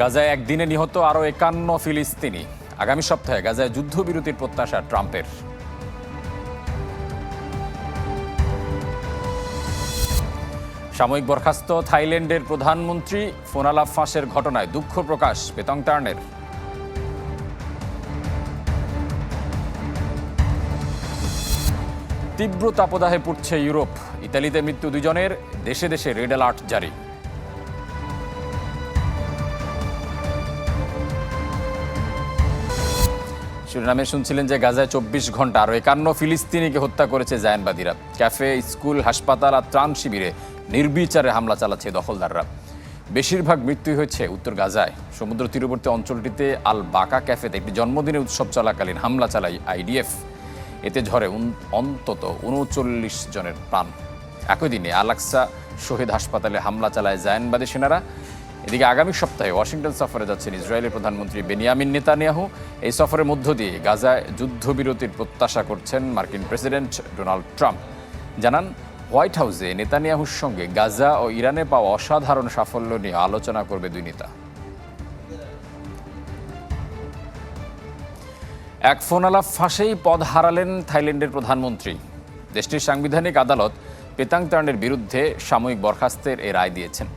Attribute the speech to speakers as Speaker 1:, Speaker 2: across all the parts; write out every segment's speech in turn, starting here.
Speaker 1: গাজায় একদিনে নিহত আরও একান্ন ফিলিস্তিনি আগামী সপ্তাহে গাজায় যুদ্ধবিরতির প্রত্যাশা ট্রাম্পের সাময়িক বরখাস্ত থাইল্যান্ডের প্রধানমন্ত্রী ফোনালা ফাঁসের ঘটনায় দুঃখ প্রকাশ টার্নের তীব্র তাপদাহে পড়ছে ইউরোপ ইতালিতে মৃত্যু দুজনের দেশে দেশে রেড অ্যালার্ট জারি শিরোনামে শুনছিলেন যে গাজায় চব্বিশ ঘন্টা আরও একান্ন ফিলিস্তিনিকে হত্যা করেছে জায়নবাদীরা ক্যাফে স্কুল হাসপাতাল আর ত্রাণ শিবিরে নির্বিচারে হামলা চালাচ্ছে দখলদাররা বেশিরভাগ মৃত্যু হয়েছে উত্তর গাজায় সমুদ্র তীরবর্তী অঞ্চলটিতে আল বাকা ক্যাফেতে একটি জন্মদিনের উৎসব চলাকালীন হামলা চালায় আইডিএফ এতে ঝরে অন্তত উনচল্লিশ জনের প্রাণ একই দিনে আলাক্সা শহীদ হাসপাতালে হামলা চালায় জায়নবাদী সেনারা এদিকে আগামী সপ্তাহে ওয়াশিংটন সফরে যাচ্ছেন ইসরায়েলের প্রধানমন্ত্রী বেনিয়ামিন নেতানিয়াহু এই সফরের মধ্য দিয়ে গাজায় যুদ্ধবিরতির প্রত্যাশা করছেন মার্কিন প্রেসিডেন্ট ডোনাল্ড ট্রাম্প জানান হোয়াইট হাউসে নেতানিয়াহুর সঙ্গে গাজা ও ইরানে পাওয়া অসাধারণ সাফল্য নিয়ে আলোচনা করবে দুই নেতা এক ফোন আলাপ ফাঁসেই পদ হারালেন থাইল্যান্ডের প্রধানমন্ত্রী দেশটির সাংবিধানিক আদালত পেতাং তার্নের বিরুদ্ধে সাময়িক বরখাস্তের এ রায় দিয়েছেন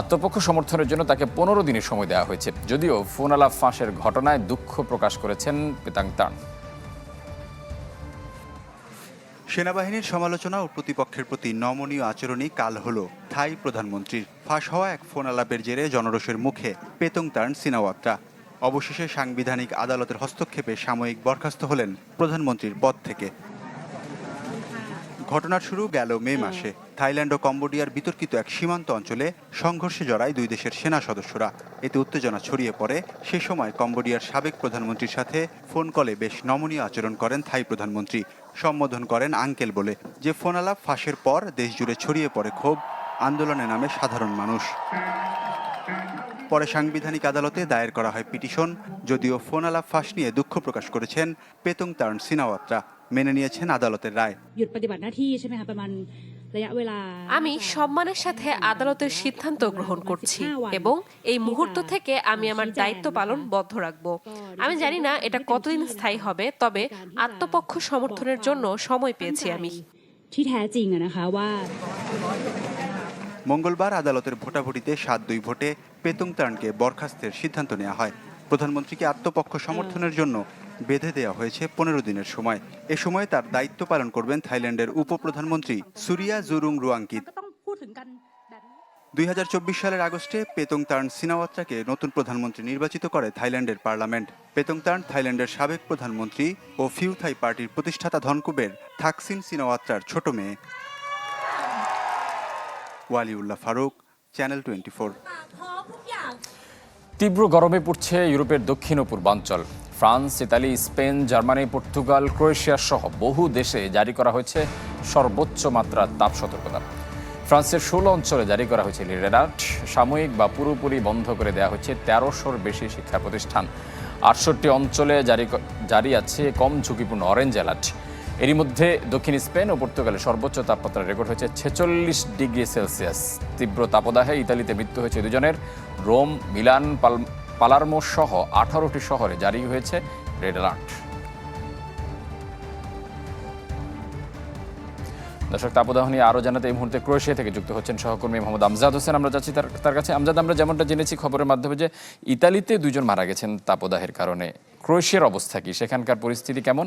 Speaker 1: আত্মপক্ষ সমর্থনের জন্য তাকে পনেরো দিনের সময় দেওয়া হয়েছে যদিও ফোনালা ফাঁসের ঘটনায় দুঃখ প্রকাশ করেছেন পেতাং তান
Speaker 2: সেনাবাহিনীর সমালোচনা ও প্রতিপক্ষের প্রতি নমনীয় আচরণই কাল হল থাই প্রধানমন্ত্রীর ফাঁস হওয়া এক ফোন আলাপের জেরে জনরোষের মুখে পেতং তার্ন সিনাওয়াত্রা অবশেষে সাংবিধানিক আদালতের হস্তক্ষেপে সাময়িক বরখাস্ত হলেন প্রধানমন্ত্রীর পদ থেকে ঘটনার শুরু গেল মে মাসে থাইল্যান্ড ও কম্বোডিয়ার বিতর্কিত এক সীমান্ত অঞ্চলে সংঘর্ষে জড়ায় দুই দেশের সেনা সদস্যরা এতে উত্তেজনা ছড়িয়ে পড়ে সে সময় কম্বোডিয়ার সাবেক প্রধানমন্ত্রীর সাথে ফোন কলে বেশ নমনীয় আচরণ করেন থাই প্রধানমন্ত্রী সম্বোধন করেন আঙ্কেল বলে যে ফোন আলাপ ফাঁসের পর দেশ জুড়ে ছড়িয়ে পড়ে ক্ষোভ আন্দোলনে নামে সাধারণ মানুষ পরে সাংবিধানিক আদালতে দায়ের করা হয় পিটিশন যদিও ফোন আলাপ ফাঁস নিয়ে দুঃখ প্রকাশ করেছেন পেতং তারণ সিনাওয়াত্রা মেনে নিয়েছেন আদালতের রায়
Speaker 3: আমি সম্মানের সাথে আদালতের সিদ্ধান্ত গ্রহণ করছি এবং এই মুহূর্ত থেকে আমি আমার দায়িত্ব পালন বদ্ধ রাখব আমি জানি না এটা কতদিন স্থায়ী হবে তবে আত্মপক্ষ সমর্থনের জন্য সময় পেয়েছি আমি
Speaker 2: মঙ্গলবার আদালতের ভোটাভুটিতে সাত দুই ভোটে পেতুং তানকে বরখাস্তের সিদ্ধান্ত নেওয়া হয় প্রধানমন্ত্রীকে আত্মপক্ষ সমর্থনের জন্য বেঁধে দেওয়া হয়েছে পনেরো দিনের সময় এ সময় তার দায়িত্ব পালন করবেন থাইল্যান্ডের উপপ্রধানমন্ত্রী সুরিয়া জুরুং রুয়াঙ্কিত দুই হাজার চব্বিশ সালের আগস্টে পেতংতার্ন সিনাওয়াত্রাকে নতুন প্রধানমন্ত্রী নির্বাচিত করে থাইল্যান্ডের পার্লামেন্ট পেতংতার্ন থাইল্যান্ডের সাবেক প্রধানমন্ত্রী ও ফিউথাই পার্টির প্রতিষ্ঠাতা ধনকুবের থাকসিন সিনাওয়াত্রার ছোট মেয়ে Waliullah Faruk channel twenty four
Speaker 1: তীব্র গরমে পড়ছে ইউরোপের দক্ষিণ ও পূর্বাঞ্চল France Italy Spain Germany Portugal Croatia সহ বহু দেশে জারি করা হয়েছে সর্বোচ্চ মাত্রার তাপ সতর্কতা ফ্রান্সের ষোলো অঞ্চলে জারি করা হয়েছে রেডার্ট সাময়িক বা পুরোপুরি বন্ধ করে দেওয়া হয়েছে তেরোশোর বেশি শিক্ষা প্রতিষ্ঠান আটষট্টি অঞ্চলে জারি জারি আছে কম ঝুঁকিপূর্ণ অরেঞ্জ অ্যালার্ট এরই মধ্যে দক্ষিণ স্পেন ও পর্তুগালে সর্বোচ্চ তাপমাত্রা রেকর্ড হয়েছে ছেচল্লিশ ডিগ্রি সেলসিয়াস তীব্র তাপদাহে ইতালিতে মৃত্যু হয়েছে দুজনের রোম মিলান পাল পালারমো সহ আঠারোটি শহরে জারি হয়েছে রেড অ্যালার্ট দর্শক তাপদাহনী আরও জানাতে এই মুহূর্তে ক্রোয়েশিয়া থেকে যুক্ত হচ্ছেন সহকর্মী মোহাম্মদ আমজাদ হোসেন আমরা যাচ্ছি তার কাছে আমজাদ আমরা যেমনটা জেনেছি খবরের মাধ্যমে যে ইতালিতে দুজন মারা গেছেন তাপদাহের কারণে ক্রোয়েশিয়ার অবস্থা কি সেখানকার পরিস্থিতি কেমন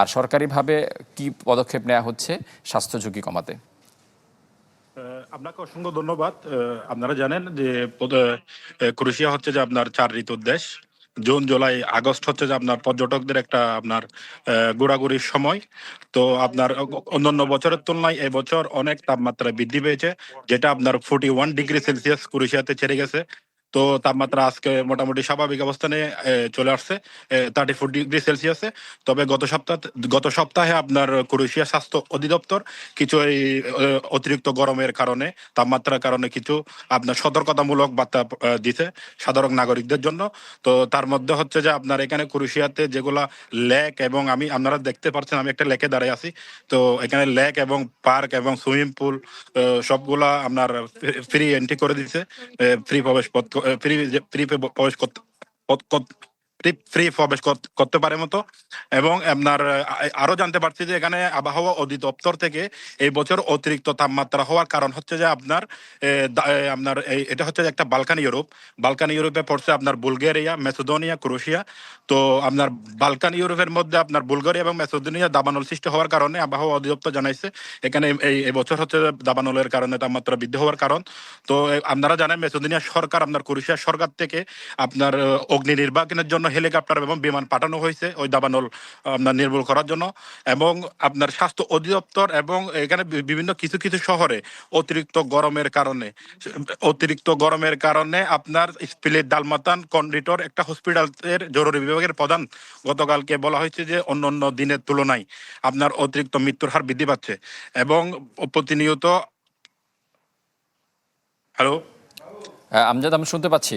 Speaker 1: আর সরকারিভাবে কি পদক্ষেপ নেওয়া হচ্ছে স্বাস্থ্য ঝুঁকি কমাতে
Speaker 4: আপনাকে অসংখ্য ধন্যবাদ আপনারা জানেন যে ক্রোয়েশিয়া হচ্ছে যে আপনার চার ঋতুর দেশ জুন জুলাই আগস্ট হচ্ছে যে আপনার পর্যটকদের একটা আপনার ঘোরাঘুরির সময় তো আপনার অন্যান্য বছরের তুলনায় এবছর অনেক তাপমাত্রা বৃদ্ধি পেয়েছে যেটা আপনার ফোর্টি ওয়ান ডিগ্রি সেলসিয়াস ক্রোয়েশিয়াতে ছেড়ে গেছে তো তাপমাত্রা আজকে মোটামুটি স্বাভাবিক অবস্থানে চলে আসছে থার্টি ফোর ডিগ্রি সেলসিয়াসে তবে গত সপ্তাহ গত সপ্তাহে আপনার ক্রোয়েশিয়া স্বাস্থ্য অধিদপ্তর কিছু এই অতিরিক্ত গরমের কারণে তাপমাত্রার কারণে কিছু আপনার সতর্কতামূলক বার্তা দিছে সাধারণ নাগরিকদের জন্য তো তার মধ্যে হচ্ছে যে আপনার এখানে ক্রোয়েশিয়াতে যেগুলো লেক এবং আমি আপনারা দেখতে পাচ্ছেন আমি একটা লেকে দাঁড়িয়ে আছি তো এখানে লেক এবং পার্ক এবং সুইমিং পুল সবগুলা আপনার ফ্রি এন্ট্রি করে দিছে ফ্রি প্রবেশ পথ при, при, при, ফ্রি প্রবেশ করতে পারে মতো এবং আপনার আরো জানতে পারছি যে এখানে আবহাওয়া অধিদপ্তর থেকে এই বছর অতিরিক্ত তাপমাত্রা হওয়ার কারণ হচ্ছে যে আপনার আপনার এটা হচ্ছে একটা বালকান ইউরোপ বালকান ইউরোপে পড়ছে আপনার বুলগেরিয়া মেসোদোনিয়া ক্রোশিয়া তো আপনার বালকান ইউরোপের মধ্যে আপনার বুলগেরিয়া এবং মেসোদোনিয়া দাবানল সৃষ্টি হওয়ার কারণে আবহাওয়া অধিদপ্তর জানাইছে এখানে এই বছর হচ্ছে দাবানলের কারণে তাপমাত্রা বৃদ্ধি হওয়ার কারণ তো আপনারা জানেন মেসোদোনিয়া সরকার আপনার ক্রোশিয়া সরকার থেকে আপনার অগ্নি নির্বাচনের জন্য হেলিকপ্টার এবং বিমান পাঠানো হয়েছে ওই দাবানল আপনার নির্মূল করার জন্য এবং আপনার স্বাস্থ্য অধিদপ্তর এবং এখানে বিভিন্ন কিছু কিছু শহরে অতিরিক্ত গরমের কারণে অতিরিক্ত গরমের কারণে আপনার স্পিলের ডালমাতান কন্ডিটর একটা হসপিটালের জরুরি বিভাগের প্রধান গতকালকে বলা হয়েছে যে অন্য অন্য দিনের তুলনায় আপনার অতিরিক্ত মৃত্যুর হার বৃদ্ধি পাচ্ছে এবং প্রতিনিয়ত
Speaker 1: হ্যালো আমজাদ আমি শুনতে পাচ্ছি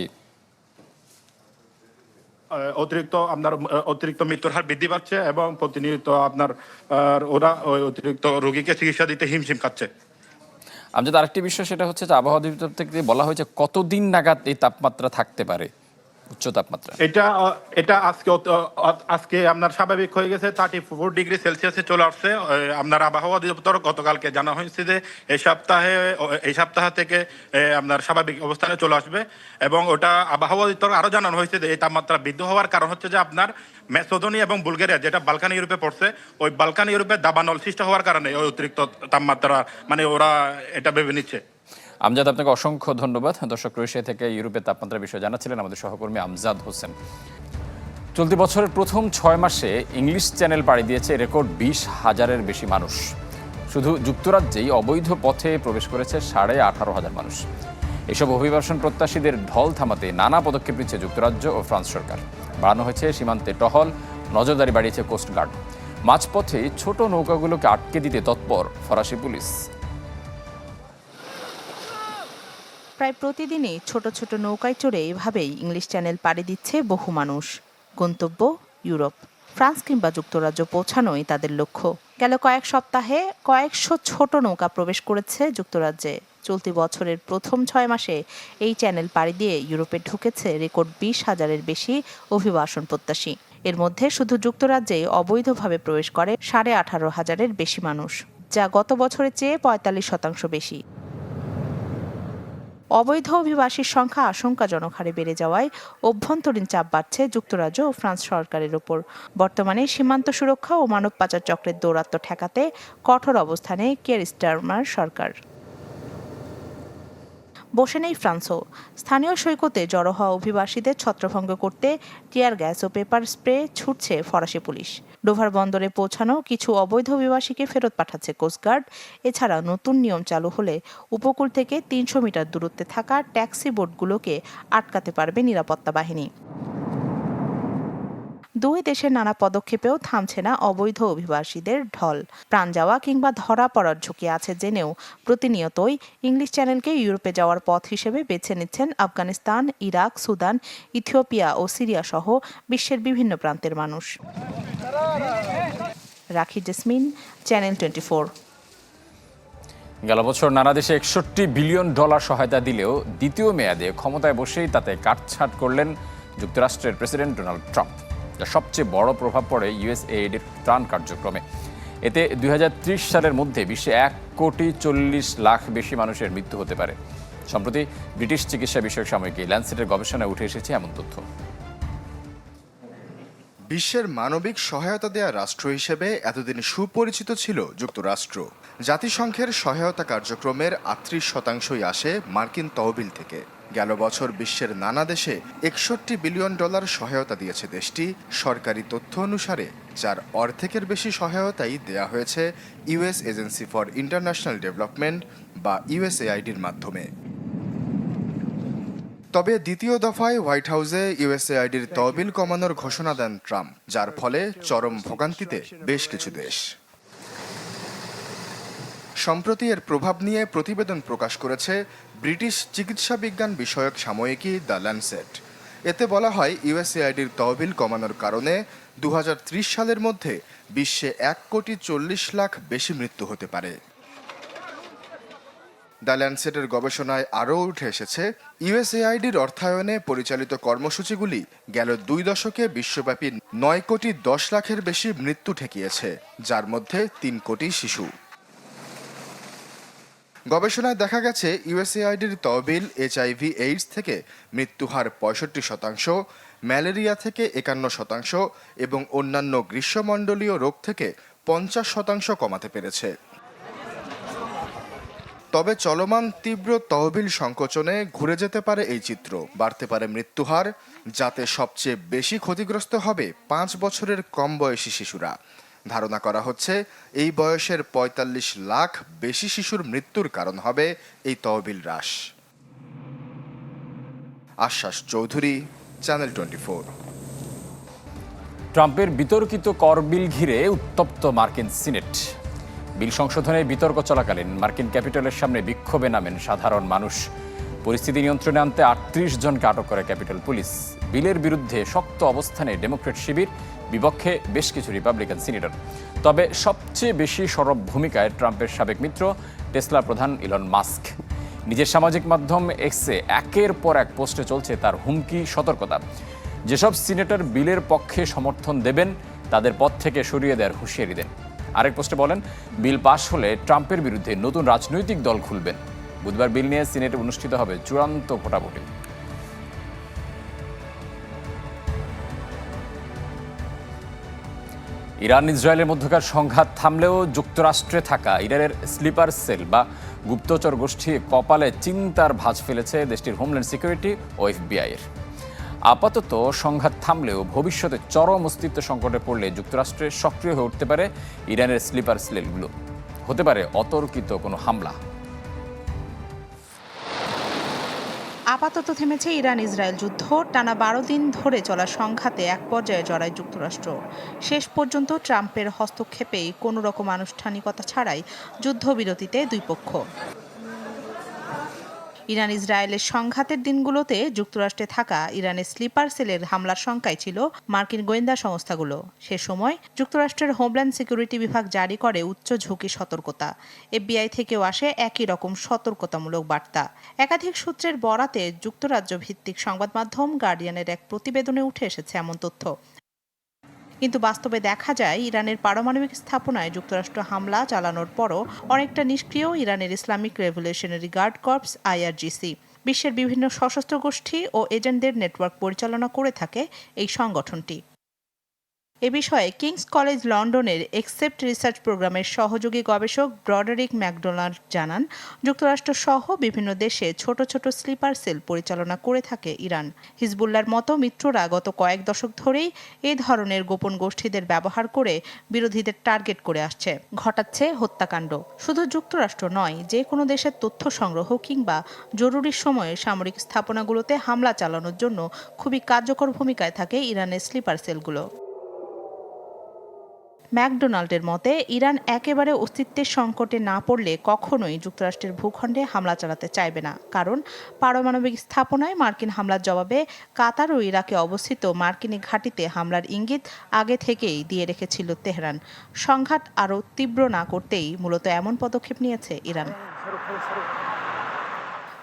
Speaker 4: অতিরিক্ত আপনার অতিরিক্ত মৃত্যুর হার বৃদ্ধি পাচ্ছে এবং প্রতিনিয়ত আপনার ওরা ওই অতিরিক্ত রোগীকে চিকিৎসা দিতে হিমশিম খাচ্ছে
Speaker 1: আমজাদ আরেকটি বিষয় সেটা হচ্ছে যে আবহাওয়া অধিদপ্তর থেকে বলা হয়েছে কতদিন নাগাদ এই তাপমাত্রা থাকতে পারে উচ্চ তাপমাত্রা
Speaker 4: এটা এটা আজকে আজকে আপনার স্বাভাবিক হয়ে গেছে থার্টি ফোর ডিগ্রি সেলসিয়াসে চলে আসছে আপনার আবহাওয়া অধিদপ্তর গতকালকে জানা হয়েছে যে এই সপ্তাহে এই সপ্তাহ থেকে আপনার স্বাভাবিক অবস্থানে চলে আসবে এবং ওটা আবহাওয়া অধিদপ্তর আরও জানানো হয়েছে যে এই তাপমাত্রা বৃদ্ধি হওয়ার কারণ হচ্ছে যে আপনার মেসোদনি এবং বুলগেরিয়া যেটা বালকান ইউরোপে পড়ছে ওই বালকান ইউরোপে দাবানল সৃষ্টি হওয়ার কারণে ওই অতিরিক্ত তাপমাত্রা মানে ওরা এটা ভেবে নিচ্ছে
Speaker 1: আমজাদ আপনাকে অসংখ্য ধন্যবাদ দর্শক ক্রোয়েশিয়া থেকে ইউরোপের তাপমাত্রার বিষয়ে জানাচ্ছিলেন আমাদের সহকর্মী আমজাদ হোসেন চলতি বছরের প্রথম ছয় মাসে ইংলিশ চ্যানেল পাড়ি দিয়েছে রেকর্ড বিশ হাজারের বেশি মানুষ শুধু যুক্তরাজ্যেই অবৈধ পথে প্রবেশ করেছে সাড়ে আঠারো হাজার মানুষ এসব অভিবাসন প্রত্যাশীদের ঢল থামাতে নানা পদক্ষেপ নিচ্ছে যুক্তরাজ্য ও ফ্রান্স সরকার বাড়ানো হয়েছে সীমান্তে টহল নজরদারি বাড়িয়েছে কোস্টগার্ড মাঝপথে ছোট নৌকাগুলোকে আটকে দিতে তৎপর ফরাসি পুলিশ
Speaker 5: প্রায় প্রতিদিনই ছোট ছোট নৌকায় চড়ে এভাবেই ইংলিশ চ্যানেল পাড়ি দিচ্ছে বহু মানুষ গন্তব্য ইউরোপ ফ্রান্স কিংবা যুক্তরাজ্য পৌঁছানোই তাদের লক্ষ্য গেল কয়েক সপ্তাহে কয়েকশো ছোট নৌকা প্রবেশ করেছে যুক্তরাজ্যে চলতি বছরের প্রথম ছয় মাসে এই চ্যানেল পাড়ি দিয়ে ইউরোপে ঢুকেছে রেকর্ড বিশ হাজারের বেশি অভিবাসন প্রত্যাশী এর মধ্যে শুধু যুক্তরাজ্যে অবৈধভাবে প্রবেশ করে সাড়ে আঠারো হাজারের বেশি মানুষ যা গত বছরের চেয়ে পঁয়তাল্লিশ শতাংশ বেশি অবৈধ অভিবাসীর সংখ্যা আশঙ্কাজনক হারে বেড়ে যাওয়ায় অভ্যন্তরীণ চাপ বাড়ছে যুক্তরাজ্য ও ফ্রান্স সরকারের ওপর বর্তমানে সীমান্ত সুরক্ষা ও মানব পাচার চক্রের দৌরাত্ম ঠেকাতে কঠোর অবস্থানে কেয়ার স্টারমার সরকার বসে নেই ফ্রান্সও স্থানীয় সৈকতে জড়ো হওয়া অভিবাসীদের ছত্রভঙ্গ করতে টিয়ার গ্যাস ও পেপার স্প্রে ছুটছে ফরাসি পুলিশ ডোভার বন্দরে পৌঁছানো কিছু অবৈধ অভিবাসীকে ফেরত পাঠাচ্ছে কোস্টগার্ড এছাড়া নতুন নিয়ম চালু হলে উপকূল থেকে তিনশো মিটার দূরত্বে থাকা ট্যাক্সি বোটগুলোকে আটকাতে পারবে নিরাপত্তা বাহিনী দুই দেশের নানা পদক্ষেপেও থামছে না অবৈধ অভিবাসীদের ঢল প্রাণ যাওয়া কিংবা ধরা পড়ার ঝুঁকি আছে জেনেও প্রতিনিয়তই ইংলিশ চ্যানেলকে ইউরোপে যাওয়ার পথ হিসেবে বেছে নিচ্ছেন আফগানিস্তান ইরাক সুদান ইথিওপিয়া ও সিরিয়া সহ বিশ্বের বিভিন্ন প্রান্তের মানুষ রাখি জেসমিন চ্যানেল টোয়েন্টি ফোর
Speaker 1: গেল বছর নানা দেশে একষট্টি বিলিয়ন ডলার সহায়তা দিলেও দ্বিতীয় মেয়াদে ক্ষমতায় বসেই তাতে কাটছাট করলেন যুক্তরাষ্ট্রের প্রেসিডেন্ট ডোনাল্ড ট্রাম্প যা সবচেয়ে বড় প্রভাব পড়ে ইউএসএইডের ত্রাণ কার্যক্রমে এতে দুই সালের মধ্যে বিশ্বে এক কোটি চল্লিশ লাখ বেশি মানুষের মৃত্যু হতে পারে সম্প্রতি ব্রিটিশ চিকিৎসা বিষয়ক সাময়িকী ল্যান্সেটের গবেষণায় উঠে এসেছে এমন তথ্য
Speaker 6: বিশ্বের মানবিক সহায়তা দেয়া রাষ্ট্র হিসেবে এতদিন সুপরিচিত ছিল যুক্তরাষ্ট্র জাতিসংঘের সহায়তা কার্যক্রমের আটত্রিশ শতাংশই আসে মার্কিন তহবিল থেকে গেল বছর বিশ্বের নানা দেশে একষট্টি বিলিয়ন ডলার সহায়তা দিয়েছে দেশটি সরকারি তথ্য অনুসারে যার অর্ধেকের বেশি সহায়তাই দেয়া হয়েছে US agency for international development বা ইউএসএআইডির মাধ্যমে তবে দ্বিতীয় দফায় হোয়াইট হাউসে আইডির তহবিল কমানোর ঘোষণা দেন ট্রাম্প যার ফলে চরম ভোগান্তিতে বেশ কিছু দেশ সম্প্রতি এর প্রভাব নিয়ে প্রতিবেদন প্রকাশ করেছে ব্রিটিশ চিকিৎসা বিজ্ঞান বিষয়ক সাময়িকী দ্য ল্যান্ডসেট এতে বলা হয় আইডির তহবিল কমানোর কারণে দু সালের মধ্যে বিশ্বে এক কোটি চল্লিশ লাখ বেশি মৃত্যু হতে পারে দ্য ল্যান্ডসেটের গবেষণায় আরও উঠে এসেছে ইউএসএআইডির অর্থায়নে পরিচালিত কর্মসূচিগুলি গেল দুই দশকে বিশ্বব্যাপী নয় কোটি দশ লাখের বেশি মৃত্যু ঠেকিয়েছে যার মধ্যে তিন কোটি শিশু গবেষণায় দেখা গেছে ইউএসএআইডির তহবিল এইচআইভি এইডস থেকে মৃত্যুহার পঁয়ষট্টি শতাংশ ম্যালেরিয়া থেকে একান্ন শতাংশ এবং অন্যান্য গ্রীষ্মমণ্ডলীয় রোগ থেকে পঞ্চাশ শতাংশ কমাতে পেরেছে তবে চলমান তীব্র তহবিল সংকোচনে ঘুরে যেতে পারে এই চিত্র বাড়তে পারে মৃত্যুহার যাতে সবচেয়ে বেশি ক্ষতিগ্রস্ত হবে পাঁচ বছরের কম বয়সী শিশুরা ধারণা করা হচ্ছে এই বয়সের ৪৫ লাখ বেশি শিশুর মৃত্যুর কারণ হবে এই তহবিল হ্রাস আশ্বাস চৌধুরী চ্যানেল টোয়েন্টি
Speaker 1: ট্রাম্পের বিতর্কিত কর বিল ঘিরে উত্তপ্ত মার্কিন সিনেট বিল সংশোধনে বিতর্ক চলাকালীন মার্কিন ক্যাপিটালের সামনে বিক্ষোভে নামেন সাধারণ মানুষ পরিস্থিতি নিয়ন্ত্রণে আনতে আটত্রিশ জনকে আটক করে ক্যাপিটাল পুলিশ বিলের বিরুদ্ধে শক্ত অবস্থানে ডেমোক্রেট শিবির বিপক্ষে বেশ কিছু রিপাবলিকান সিনেটর তবে সবচেয়ে বেশি সরব ভূমিকায় ট্রাম্পের সাবেক মিত্র টেসলা প্রধান ইলন মাস্ক নিজের সামাজিক মাধ্যম এক্সে একের পর এক পোস্টে চলছে তার হুমকি সতর্কতা যেসব সিনেটর বিলের পক্ষে সমর্থন দেবেন তাদের পথ থেকে সরিয়ে দেওয়ার হুঁশিয়ারি দেন আরেক পোস্টে বলেন বিল পাশ হলে ট্রাম্পের বিরুদ্ধে নতুন রাজনৈতিক দল খুলবেন বুধবার বিল নিয়ে সিনেটে অনুষ্ঠিত হবে চূড়ান্ত ভোটাভুটি ইরান ইসরায়েলের মধ্যকার সংঘাত থামলেও যুক্তরাষ্ট্রে থাকা ইরানের স্লিপার সেল বা গুপ্তচর গোষ্ঠী কপালে চিন্তার ভাঁজ ফেলেছে দেশটির হোমল্যান্ড সিকিউরিটি ও এফবিআইয়ের আপাতত সংঘাত থামলেও ভবিষ্যতে চরম অস্তিত্ব সংকটে পড়লে যুক্তরাষ্ট্রে সক্রিয় হয়ে উঠতে পারে ইরানের স্লিপার স্লেলগুলো হতে পারে অতর্কিত কোনো হামলা
Speaker 7: আপাতত থেমেছে ইরান ইসরায়েল যুদ্ধ টানা বারো দিন ধরে চলা সংঘাতে এক পর্যায়ে জড়ায় যুক্তরাষ্ট্র শেষ পর্যন্ত ট্রাম্পের হস্তক্ষেপেই কোনো রকম আনুষ্ঠানিকতা ছাড়াই যুদ্ধবিরতিতে দুই পক্ষ ইরান ইসরায়েলের সংঘাতের দিনগুলোতে যুক্তরাষ্ট্রে থাকা ইরানের স্লিপার সেলের হামলার সংখ্যায় ছিল মার্কিন গোয়েন্দা সংস্থাগুলো সে সময় যুক্তরাষ্ট্রের হোমল্যান্ড সিকিউরিটি বিভাগ জারি করে উচ্চ ঝুঁকি সতর্কতা এফবিআই থেকেও আসে একই রকম সতর্কতামূলক বার্তা একাধিক সূত্রের বরাতে যুক্তরাজ্য ভিত্তিক সংবাদ মাধ্যম গার্ডিয়ানের এক প্রতিবেদনে উঠে এসেছে এমন তথ্য কিন্তু বাস্তবে দেখা যায় ইরানের পারমাণবিক স্থাপনায় যুক্তরাষ্ট্র হামলা চালানোর পরও অনেকটা নিষ্ক্রিয় ইরানের Islamic revolutionary guard corps IRGC বিশ্বের বিভিন্ন সশস্ত্র গোষ্ঠী ও এজেন্টদের নেটওয়ার্ক পরিচালনা করে থাকে এই সংগঠনটি এ বিষয়ে কিংস কলেজ লন্ডনের এক্সেপ্ট রিসার্চ প্রোগ্রামের সহযোগী গবেষক ব্রডারিক ম্যাকডোনাল্ড জানান যুক্তরাষ্ট্র সহ বিভিন্ন দেশে ছোট ছোট স্লিপার সেল পরিচালনা করে থাকে ইরান হিজবুল্লার মতো মিত্ররা গত কয়েক দশক ধরেই এ ধরনের গোপন গোষ্ঠীদের ব্যবহার করে বিরোধীদের টার্গেট করে আসছে ঘটাচ্ছে হত্যাকাণ্ড শুধু যুক্তরাষ্ট্র নয় যে কোনো দেশের তথ্য সংগ্রহ কিংবা জরুরি সময়ে সামরিক স্থাপনাগুলোতে হামলা চালানোর জন্য খুবই কার্যকর ভূমিকায় থাকে ইরানের স্লিপার সেলগুলো ম্যাকডোনাল্ডের মতে ইরান একেবারে অস্তিত্বের সংকটে না পড়লে কখনোই যুক্তরাষ্ট্রের ভূখণ্ডে হামলা চালাতে চাইবে না কারণ পারমাণবিক স্থাপনায় মার্কিন হামলার জবাবে কাতার ও ইরাকে অবস্থিত মার্কিনি ঘাঁটিতে হামলার ইঙ্গিত আগে থেকেই দিয়ে রেখেছিল তেহরান সংঘাত আরও তীব্র না করতেই মূলত এমন পদক্ষেপ নিয়েছে ইরান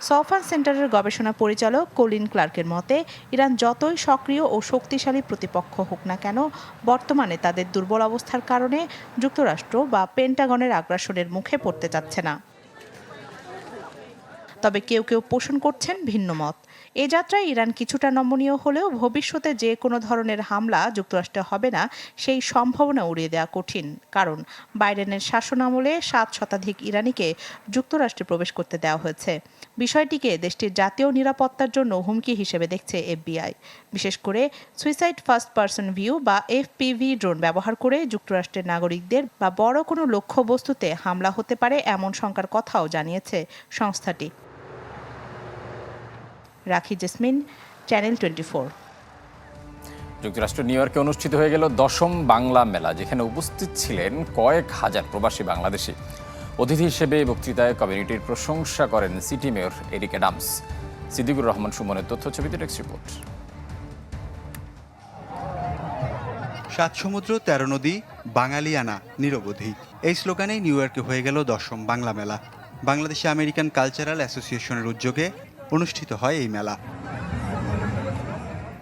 Speaker 7: সফান সেন্টারের গবেষণা পরিচালক কোলিন ক্লার্কের মতে ইরান যতই সক্রিয় ও শক্তিশালী প্রতিপক্ষ হোক না কেন বর্তমানে তাদের দুর্বল অবস্থার কারণে যুক্তরাষ্ট্র বা পেন্টাগনের আগ্রাসনের মুখে পড়তে চাচ্ছে না তবে কেউ কেউ পোষণ করছেন ভিন্ন মত এ যাত্রায় ইরান কিছুটা নমনীয় হলেও ভবিষ্যতে যে কোনো ধরনের হামলা যুক্তরাষ্ট্রে হবে না সেই সম্ভাবনা উড়িয়ে দেওয়া কঠিন কারণ বাইডেনের শাসন আমলে সাত শতাধিক ইরানিকে যুক্তরাষ্ট্রে প্রবেশ করতে দেওয়া হয়েছে বিষয়টিকে দেশটির জাতীয় নিরাপত্তার জন্য হুমকি হিসেবে দেখছে এফবিআই বিশেষ করে সুইসাইড ফার্স্ট পার্সন ভিউ বা এফপিভি ড্রোন ব্যবহার করে যুক্তরাষ্ট্রের নাগরিকদের বা বড় কোনো লক্ষ্যবস্তুতে হামলা হতে পারে এমন শঙ্কার কথাও জানিয়েছে সংস্থাটি Rakhi Jesmin channel twenty four
Speaker 1: যুক্তরাষ্ট্র নিউ ইয়র্কে অনুষ্ঠিত হয়ে গেল দশম বাংলা মেলা যেখানে উপস্থিত ছিলেন কয়েক হাজার প্রবাসী বাংলাদেশি অতিথি হিসেবে বক্তৃতায় কমিউনিটির প্রশংসা করেন city mayor Eric Adams Siddiqur Rahman সুমনের ছবিতে ডেক্স রিপোর্ট
Speaker 8: সাত সমুদ্র তেরো নদী বাঙালিয়ানা নিরবধি এই স্লোগানেই নিউ ইয়র্কে হয়ে গেল দশম বাংলা মেলা বাংলাদেশে আমেরিকান কালচারাল অ্যাসোসিয়েশনের উদ্যোগে অনুষ্ঠিত হয় এই মেলা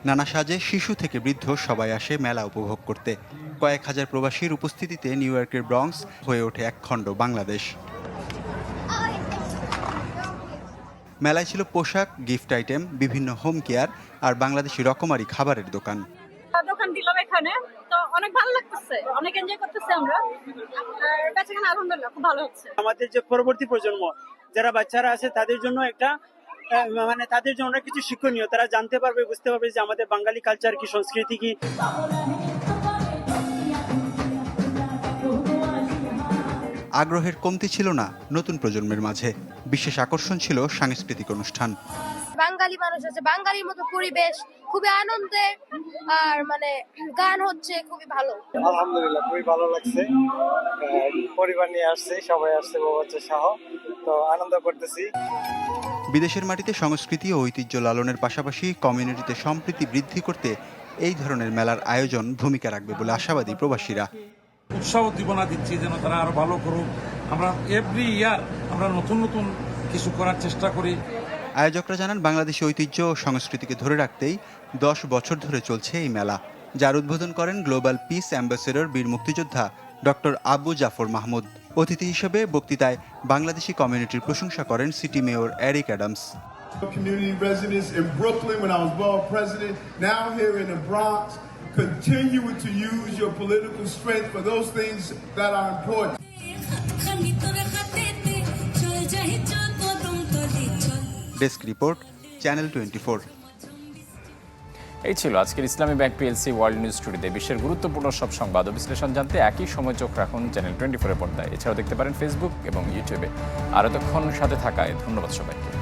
Speaker 8: নানা সাজে শিশু থেকে বৃদ্ধ সবাই আসে মেলা উপভোগ করতে কয়েক হাজার প্রবাসীর উপস্থিতিতে নিউ ইয়র্কের ব্রংস হয়ে ওঠে এক খণ্ড বাংলাদেশ মেলায় ছিল পোশাক গিফট আইটেম বিভিন্ন হোম কেয়ার আর বাংলাদেশি রকমারি খাবারের দোকান
Speaker 9: দোকান দিলাম এখানে তো অনেক ভালো লাগতেছে অনেক এনজয় করতেছি আমরা আলহামদুলিল্লাহ খুব ভালো হচ্ছে
Speaker 10: আমাদের যে পরবর্তী প্রজন্ম যারা বাচ্চারা আছে তাদের জন্য একটা মানে তাদের জন্য অনেক কিছু শিক্ষণীয় তারা জানতে পারবে বুঝতে পারবে যে আমাদের বাঙালি কালচার কি সংস্কৃতি কি
Speaker 8: আগ্রহের কমতি ছিল না নতুন প্রজন্মের মাঝে বিশেষ আকর্ষণ ছিল সাংস্কৃতিক অনুষ্ঠান
Speaker 11: বাঙালি মানুষ আছে বাঙালির মতো পরিবেশ খুবই আনন্দে আর মানে গান হচ্ছে খুবই ভালো
Speaker 12: আলহামদুলিল্লাহ খুবই ভালো লাগছে পরিবার নিয়ে আসছে সবাই আসছে বাবা সহ তো আনন্দ করতেছি
Speaker 8: বিদেশের মাটিতে সংস্কৃতি ও ঐতিহ্য লালনের পাশাপাশি কমিউনিটিতে সম্প্রীতি বৃদ্ধি করতে এই ধরনের মেলার আয়োজন ভূমিকা রাখবে বলে আশাবাদী প্রবাসীরা
Speaker 13: উৎসাহ উদ্দীপনা দিচ্ছি যেন তারা আরো ভালো করুক আমরা এভরি ইয়ার আমরা নতুন নতুন কিছু করার চেষ্টা করি
Speaker 8: আয়োজকরা জানান বাংলাদেশি ঐতিহ্য ও সংস্কৃতিকে ধরে রাখতেই দশ বছর ধরে চলছে এই মেলা যার উদ্বোধন করেন গ্লোবাল পিস অ্যাম্বাসেডর বীর মুক্তিযোদ্ধা ডক্টর আবু জাফর মাহমুদ অতিথি হিসেবে বক্তৃতায় বাংলাদেশি কমিউনিটির প্রশংসা করেন city mayor Eric Adams
Speaker 14: Community residents in Brooklyn when I was borough president, now here in the Bronx, continue to use your political strength for those things that are important.
Speaker 8: Desk report channel twenty
Speaker 1: এই ছিল আজকের Islami bank PLC world news টুডেতে বিশ্বের গুরুত্বপূর্ণ সব সংবাদ ও বিশ্লেষণ জানতে একই সময় চোখ রাখুন চ্যানেল টোয়েন্টি ফোরে পর্দায় এছাড়াও দেখতে পারেন ফেসবুক এবং ইউটিউবে আর এতক্ষণ সাথে থাকায় ধন্যবাদ সবাইকে